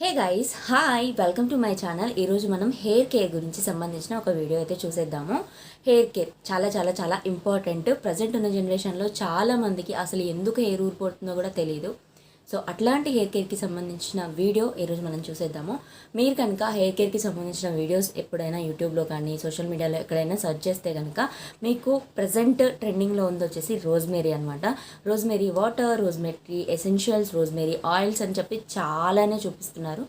Hey guys hi welcome to my channel ఈరోజు మనం hair care గురించి సంబంధించిన ఒక వీడియో అయితే చూసేద్దాము. హెయిర్ కేర్ చాలా చాలా చాలా ఇంపార్టెంట్ ప్రజెంట్ ఉన్న జనరేషన్లో చాలా మందికి అసలు ఎందుకు హెయిర్ ఊరిపోతుందో కూడా తెలియదు సో అట్లాంటి హెయిర్ కేర్కి సంబంధించిన వీడియో ఈరోజు మనం చూసేద్దాము. మీరు కనుక హెయిర్ కేర్కి సంబంధించిన వీడియోస్ ఎప్పుడైనా యూట్యూబ్లో కానీ సోషల్ మీడియాలో ఎక్కడైనా సెర్చ్ చేస్తే కనుక మీకు ప్రజెంట్ ట్రెండింగ్లో ఉంది వచ్చేసి రోజ్మేరీ అనమాట rosemary water rosemary essentials rosemary oils అని చెప్పి చాలానే చూపిస్తున్నారు.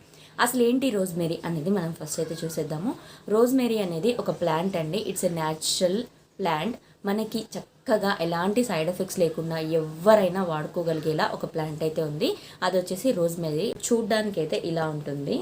అసలు ఏంటి రోజ్మేరీ అనేది మనం ఫస్ట్ అయితే చూసేద్దాము. రోజ్మేరీ అనేది ఒక ప్లాంట్ అండి. ఇట్స్ ఎ న్యాచురల్ ప్లాంట్ మనకి చక్కగా ఎలాంటి సైడ్ ఎఫెక్ట్స్ లేకుండా ఎవరైనా వాడుకోగలిగేలా ఒక ప్లాంట్ అయితే ఉంది. అది వచ్చేసి రోజ్మెరీ. చూడ్డానికి అయితే ఇలా ఉంటుంది.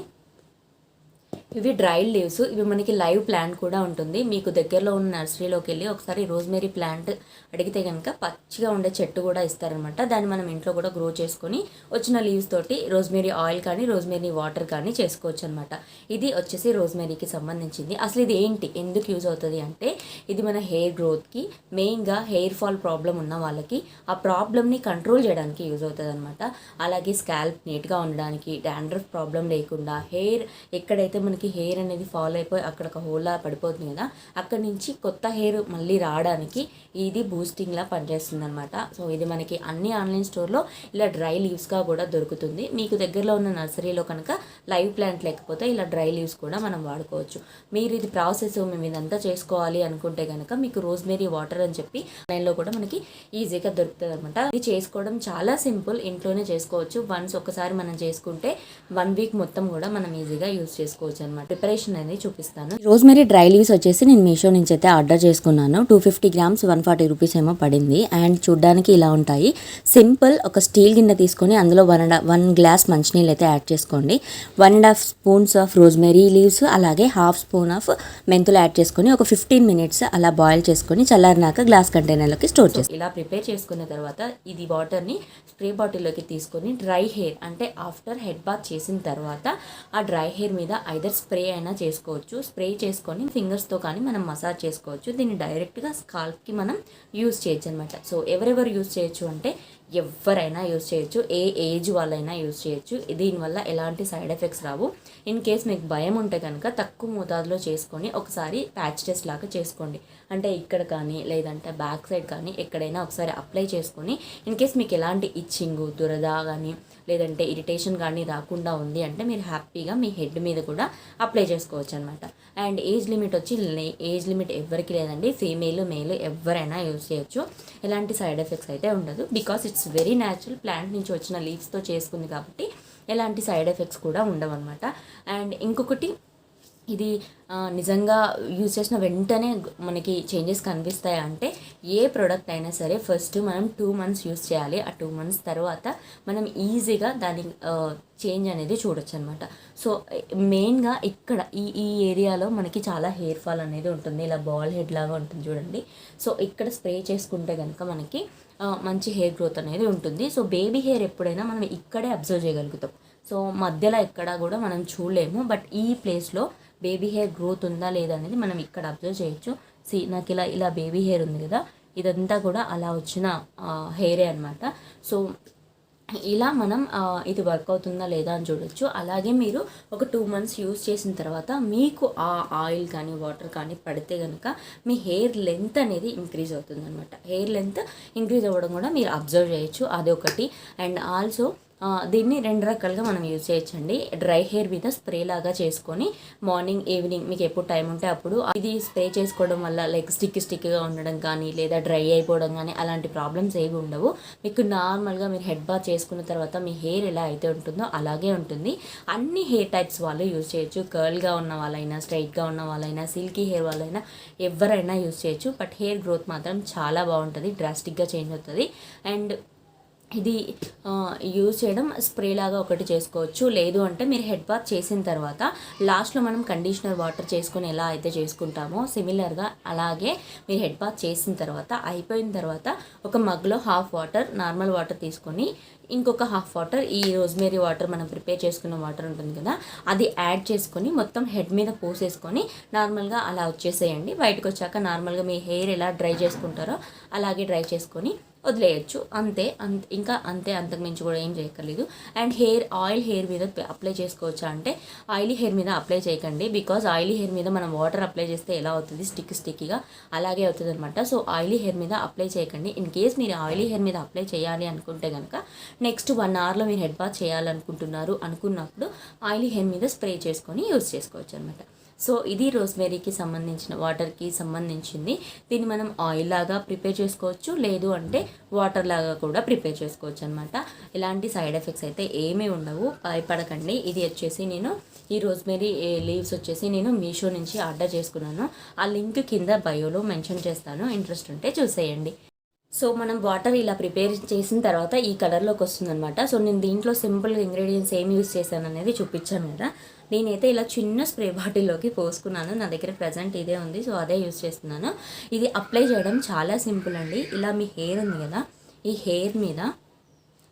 ఇవి డ్రై లీవ్స్ ఇవి మనకి లైవ్ ప్లాంట్ కూడా ఉంటుంది. మీకు దగ్గరలో ఉన్న నర్సరీలోకి వెళ్ళి ఒకసారి రోజ్మేరీ ప్లాంట్ అడిగితే కనుక పచ్చిగా ఉండే చెట్టు కూడా ఇస్తారనమాట దాన్ని మనం ఇంట్లో కూడా గ్రో చేసుకొని వచ్చిన లీవ్స్ తోటి రోజ్మేరీ ఆయిల్ కానీ రోజ్మేరీ వాటర్ కానీ చేసుకోవచ్చు అనమాట ఇది వచ్చేసి రోజ్మేరీకి సంబంధించింది. అసలు ఇది ఏంటి? ఎందుకు యూజ్ అవుతుంది అంటే ఇది మన హెయిర్ గ్రోత్కి మెయిన్గా హెయిర్ ఫాల్ ప్రాబ్లం ఉన్న వాళ్ళకి ఆ ప్రాబ్లమ్ని కంట్రోల్ చేయడానికి యూజ్ అవుతుంది అనమాట అలాగే స్కాల్ప్ నీట్గా ఉండడానికి డాండ్రఫ్ ప్రాబ్లం లేకుండా హెయిర్ ఎక్కడైతే మనకి హెయిర్ అనేది ఫాల్ అయిపోయి అక్కడ ఒక హోల్లా పడిపోతుంది కదా అక్కడ నుంచి కొత్త హెయిర్ మళ్ళీ రావడానికి ఇది బూస్టింగ్లా పనిచేస్తుంది అనమాట సో ఇది మనకి అన్ని ఆన్లైన్ స్టోర్లో ఇలా డ్రై లీవ్స్గా కూడా దొరుకుతుంది. మీకు దగ్గరలో ఉన్న నర్సరీలో కనుక లైవ్ ప్లాంట్ లేకపోతే ఇలా డ్రై లీవ్స్ కూడా మనం వాడుకోవచ్చు. మీరు ఇది ప్రాసెస్ మేము ఇదంతా చేసుకోవాలి అనుకుంటే కనుక మీకు రోజ్మేరీ వాటర్ అని చెప్పి ఆన్లైన్లో కూడా మనకి ఈజీగా దొరుకుతుంది అనమాట ఇది చేసుకోవడం చాలా సింపుల్ ఇంట్లోనే చేసుకోవచ్చు. వన్స్ ఒకసారి మనం చేసుకుంటే వన్ వీక్ మొత్తం కూడా మనం ఈజీగా యూజ్ చేసుకోవచ్చు అనమాట ప్రిపరేషన్ అనేది చూపిస్తాను. రోజ్మెరీ డ్రై లీవ్స్ వచ్చేసి నేను మీషో నుంచి అయితే ఆర్డర్ చేసుకున్నాను. Two fifty grams one forty rupees ఏమో పడింది. అండ్ చూడ్డానికి ఇలా ఉంటాయి. సింపుల్ ఒక స్టీల్ గిన్నె తీసుకొని అందులో వన్ అండ్ వన్ గ్లాస్ మంచినీళ్ళు అయితే యాడ్ చేసుకోండి. One and half spoons of rosemary leaves అలాగే హాఫ్ స్పూన్ ఆఫ్ మెంతులు యాడ్ చేసుకొని ఒక ఫిఫ్టీన్ మినిట్స్ అలా బాయిల్ చేసుకొని చల్లారినాక గ్లాస్ కంటైనర్లోకి స్టోర్ చేసి ఇలా ప్రిపేర్ చేసుకున్న తర్వాత ఇది వాటర్ని స్ప్రే బాటిల్లోకి తీసుకొని డ్రై హెయిర్ అంటే ఆఫ్టర్ హెడ్ బాత్ చేసిన తర్వాత ఆ డ్రై హెయిర్ మీద ఐదర్ స్ప్రే అయినా చేసుకోవచ్చు. స్ప్రే చేసుకొని ఫింగర్స్తో కానీ మనం మసాజ్ చేసుకోవచ్చు. దీన్ని డైరెక్ట్గా స్కాల్ప్కి మనం యూస్ చేయొచ్చు అనమాట సో ఎవరెవరు యూస్ చేయొచ్చు అంటే ఎవరైనా యూజ్ చేయొచ్చు ఏ ఏజ్ వాళ్ళైనా యూస్ చేయొచ్చు. దీనివల్ల ఎలాంటి సైడ్ ఎఫెక్ట్స్ రావు. ఇన్ కేస్ మీకు భయం ఉంటే కనుక తక్కువ మోతాదులో చేసుకొని ఒకసారి ప్యాచ్ టెస్ట్ లాగా చేసుకోండి. అంటే ఇక్కడ కానీ లేదంటే బ్యాక్ సైడ్ కానీ ఎక్కడైనా ఒకసారి అప్లై చేసుకొని ఇన్ కేస్ మీకు ఎలాంటి ఇచ్చింగ్ దురద కానీ లేదంటే ఇరిటేషన్ కానీ రాకుండా ఉంది అంటే మీరు హ్యాపీగా మీ హెడ్ మీద కూడా అప్లై చేసుకోవచ్చు అనమాట అండ్ ఏజ్ లిమిట్ వచ్చి ఏజ్ లిమిట్ ఎవరికి లేదండి. ఫీమేల్ మేల్ ఎవరైనా యూజ్ చేయొచ్చు. ఎలాంటి సైడ్ ఎఫెక్ట్స్ అయితే ఉండదు. Because it's very natural plant నుంచి వచ్చిన లీవ్స్తో చేసుకుంది కాబట్టి ఎలాంటి సైడ్ ఎఫెక్ట్స్ కూడా ఉండవు అనమాట అండ్ ఇంకొకటి ఇది నిజంగా యూజ్ చేసిన వెంటనే మనకి చేంజెస్ కనిపిస్తాయి అంటే ఏ ప్రోడక్ట్ అయినా సరే ఫస్ట్ మనం టూ మంత్స్ యూస్ చేయాలి. ఆ టూ మంత్స్ తర్వాత మనం ఈజీగా దాని చేంజ్ అనేది చూడొచ్చు అనమాట సో మెయిన్గా ఇక్కడ ఈ ఈ ఏరియాలో మనకి చాలా హెయిర్ ఫాల్ అనేది ఉంటుంది. ఇలా బాల్ హెడ్ లాగా ఉంటుంది చూడండి. సో ఇక్కడ స్ప్రే చేసుకుంటే కనుక మనకి మంచి హెయిర్ గ్రోత్ అనేది ఉంటుంది. సో బేబీ హెయిర్ ఎప్పుడైనా మనం ఇక్కడే అబ్జర్వ్ చేయగలుగుతాం. సో మధ్యలో ఎక్కడ కూడా మనం చూడలేము. బట్ ఈ ప్లేస్లో బేబీ హెయిర్ గ్రోత్ ఉందా లేదా అనేది మనం ఇక్కడ అబ్జర్వ్ చేయొచ్చు. సి నాకు ఇలా ఇలా బేబీ హెయిర్ ఉంది కదా ఇదంతా కూడా అలా వచ్చిన హెయిరే అనమాట సో ఇలా మనం ఇది వర్క్ అవుతుందా లేదా అని చూడొచ్చు. అలాగే మీరు ఒక టూ మంత్స్ యూస్ చేసిన తర్వాత మీకు ఆ ఆయిల్ కానీ వాటర్ కానీ పడితే కనుక మీ హెయిర్ లెంత్ అనేది ఇంక్రీజ్ అవుతుంది అనమాట హెయిర్ లెంత్ ఇంక్రీజ్ అవ్వడం కూడా మీరు అబ్జర్వ్ చేయొచ్చు. అదొకటి. అండ్ ఆల్సో దీన్ని రెండు రకాలుగా మనం యూజ్ చేయొచ్చండి. డ్రై హెయిర్ మీద స్ప్రే లాగా చేసుకొని మార్నింగ్ ఈవినింగ్ మీకు ఎప్పుడు టైం ఉంటే అప్పుడు ఇది స్ప్రే చేసుకోవడం వల్ల లైక్ స్టిక్ స్టిక్గా ఉండడం కానీ లేదా డ్రై అయిపోవడం కానీ అలాంటి ప్రాబ్లమ్స్ ఏవి ఉండవు. మీకు నార్మల్గా మీరు హెడ్ బాత్ చేసుకున్న తర్వాత మీ హెయిర్ ఎలా అయితే ఉంటుందో అలాగే ఉంటుంది. అన్ని హెయిర్ టైప్స్ వాళ్ళు యూజ్ చేయొచ్చు. కర్ల్గా ఉన్న వాళ్ళైనా స్ట్రైట్గా ఉన్న వాళ్ళైనా సిల్కీ హెయిర్ వాళ్ళైనా ఎవరైనా యూజ్ చేయొచ్చు. బట్ హెయిర్ గ్రోత్ మాత్రం చాలా బాగుంటుంది డ్రాస్టిక్గా చేంజ్ అవుతుంది. అండ్ ఇది యూజ్ చేయడం స్ప్రే లాగా ఒకటి చేసుకోవచ్చు. లేదు అంటే మీరు హెడ్ బాత్ చేసిన తర్వాత లాస్ట్లో మనం కండిషనర్ వాటర్ చేసుకొని ఎలా అయితే చేసుకుంటామో సిమిలర్గా అలాగే మీరు హెడ్ బాత్ చేసిన తర్వాత అయిపోయిన తర్వాత ఒక మగ్లో హాఫ్ వాటర్ నార్మల్ వాటర్ తీసుకొని ఇంకొక హాఫ్ వాటర్ ఈ రోజ్మేరీ వాటర్ మనం ప్రిపేర్ చేసుకున్న వాటర్ ఉంటుంది కదా అది యాడ్ చేసుకొని మొత్తం హెడ్ మీద పోసేసుకొని నార్మల్గా అలా వచ్చేసేయండి. బయటకు వచ్చాక నార్మల్గా మీ హెయిర్ ఎలా డ్రై చేసుకుంటారో అలాగే డ్రై చేసుకొని వదిలేయచ్చు. అంతే అంత ఇంకా అంతే అంతకు మించి కూడా ఏం చేయక్కర్లేదు. అండ్ హెయిర్ ఆయిల్ హెయిర్ మీద అప్లై చేసుకోవచ్చా అంటే ఆయిలీ హెయిర్ మీద అప్లై చేయకండి. బికాజ్ ఆయిలీ హెయిర్ మీద మనం వాటర్ అప్లై చేస్తే ఎలా అవుతుంది? స్టిక్ స్టిక్గా అలాగే అవుతుంది అనమాట సో ఆయిలీ హెయిర్ మీద అప్లై చేయకండి. ఇన్ కేస్ మీరు ఆయిలీ హెయిర్ మీద అప్లై చేయాలి అనుకుంటే కనుక నెక్స్ట్ వన్ అవర్లో మీరు హెడ్ బాత్ చేయాలనుకుంటున్నారు అనుకున్నప్పుడు ఆయిలీ హెయిర్ మీద స్ప్రే చేసుకొని యూస్ చేసుకోవచ్చు అనమాట సో ఇది రోస్మేరీకి సంబంధించిన వాటర్కి సంబంధించింది. దీన్ని మనం ఆయిల్ లాగా ప్రిపేర్ చేసుకోవచ్చు. లేదు అంటే వాటర్ లాగా కూడా ప్రిపేర్ చేసుకోవచ్చు అనమాట ఇలాంటి సైడ్ ఎఫెక్ట్స్ అయితే ఏమీ ఉండవు. భయపడకండి. ఇది వచ్చేసి నేను ఈ రోస్మేరీ లీవ్స్ వచ్చేసి నేను మీషో నుంచి ఆర్డర్ చేసుకున్నాను. ఆ లింక్ కింద బయోలో మెన్షన్ చేస్తాను. ఇంట్రెస్ట్ ఉంటే చూసేయండి. సో మనం వాటర్ ఇలా ప్రిపేర్ చేసిన తర్వాత ఈ కలర్లోకి వస్తుందనమాట సో నేను దీంట్లో సింపుల్ ఇంగ్రీడియంట్స్ ఏం యూస్ చేశాను అనేది చూపించాను కదా. నేనైతే ఇలా చిన్న స్ప్రే బాటిల్లోకి పోసుకున్నాను. నా దగ్గర ప్రజెంట్ ఇదే ఉంది. సో అదే యూస్ చేస్తున్నాను. ఇది అప్లై చేయడం చాలా సింపుల్ అండి. ఇలా మీ హెయిర్ ఉంది కదా. ఈ హెయిర్ మీద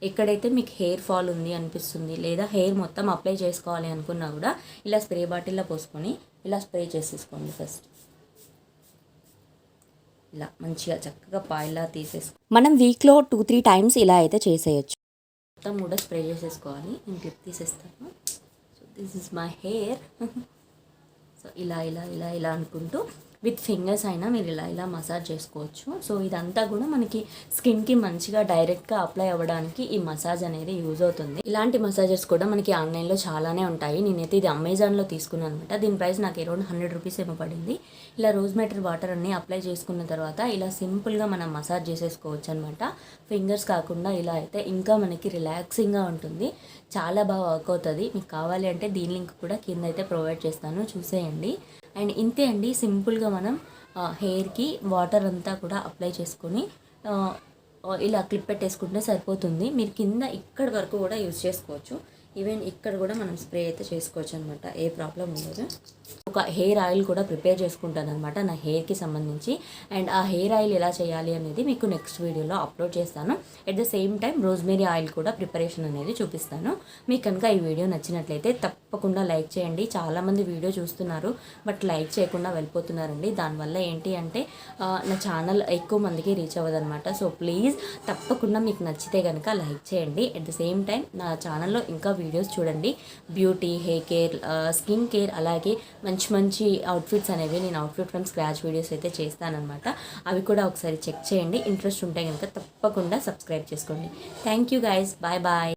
ఎక్కడైతే మీకు హెయిర్ ఫాల్ ఉంది అనిపిస్తుంది లేదా హెయిర్ మొత్తం అప్లై చేసుకోవాలి అనుకున్నా కూడా ఇలా స్ప్రే బాటిల్లో పోసుకొని ఇలా స్ప్రే చేసేసుకోండి ఫస్ట్. ఇలా మంచిగా చక్కగా పాయిలా తీసేసుకో మనం వీక్లో టూ త్రీ టైమ్స్ ఇలా అయితే చేసేయచ్చు. మొత్తం కూడా స్ప్రే చేసేసుకోవాలి. నేను క్లిప్ తీసేస్తాను. So this is my hair so ఇలా ఇలా ఇలా ఇలా అనుకుంటూ విత్ ఫింగర్స్ అయినా మీరు ఇలా ఇలా మసాజ్ చేసుకోవచ్చు. సో ఇదంతా కూడా మనకి స్కిన్కి మంచిగా డైరెక్ట్గా అప్లై అవ్వడానికి ఈ మసాజ్ అనేది యూజ్ అవుతుంది. ఇలాంటి మసాజెస్ కూడా మనకి ఆన్లైన్లో చాలానే ఉంటాయి. నేనైతే ఇది అమెజాన్లో తీసుకున్నాను అనమాట దీని ప్రైస్ నాకు అరౌండ్ హండ్రెడ్ రూపీస్ ఏమో పడింది. ఇలా రోజ్ మెటర్ వాటర్ అన్ని అప్లై చేసుకున్న తర్వాత ఇలా సింపుల్గా మనం మసాజ్ చేసేసుకోవచ్చు అనమాట ఫింగర్స్ కాకుండా ఇలా అయితే ఇంకా మనకి రిలాక్సింగ్గా ఉంటుంది. చాలా బాగా వర్క్ అవుతుంది. మీకు కావాలి అంటే దీని లింక్ కూడా కింద అయితే ప్రొవైడ్ చేస్తాను. చూసేయండి. అండ్ ఇంతే అండి సింపుల్గా మనం హెయిర్కి వాటర్ అంతా కూడా అప్లై చేసుకొని ఇలా క్లిప్ పెట్టేసుకుంటే సరిపోతుంది. మీరు కింద ఇక్కడ వరకు కూడా యూజ్ చేసుకోవచ్చు. ఈవెన్ ఇక్కడ కూడా మనం స్ప్రే అయితే చేసుకోవచ్చు అనమాట ఏ ప్రాబ్లం ఉండదు. ఒక హెయిర్ ఆయిల్ కూడా ప్రిపేర్ చేసుకుంటాను అనమాట నా హెయిర్కి సంబంధించి. అండ్ ఆ హెయిర్ ఆయిల్ ఎలా చేయాలి అనేది మీకు నెక్స్ట్ వీడియోలో అప్లోడ్ చేస్తాను. At the same time rosemary oil కూడా ప్రిపరేషన్ అనేది చూపిస్తాను. మీకు కనుక ఈ వీడియో నచ్చినట్లయితే తప్పకుండా లైక్ చేయండి. చాలామంది వీడియో చూస్తున్నారు బట్ లైక్ చేయకుండా వెళ్ళిపోతున్నారండి. దానివల్ల ఏంటి అంటే నా ఛానల్ ఎక్కువ మందికి రీచ్ అవ్వదనమాట సో ప్లీజ్ తప్పకుండా మీకు నచ్చితే కనుక లైక్ చేయండి. అట్ ద సేమ్ టైం నా ఛానల్లో ఇంకా వీడియోస్ చూడండి. Beauty hair care skin care అలాగే మంచి మంచి మంచి అవుట్ఫిట్స్ అనేవి నేను అవుట్ఫిట్ ఫ్రమ్ స్క్రాచ్ వీడియోస్ అయితే చేస్తానన్నమాట. అవి కూడా ఒకసారి చెక్ చేయండి. ఇంట్రెస్ట్ ఉంటే కనుక తప్పకుండా సబ్స్క్రైబ్ చేసుకోండి. Thank you guys bye bye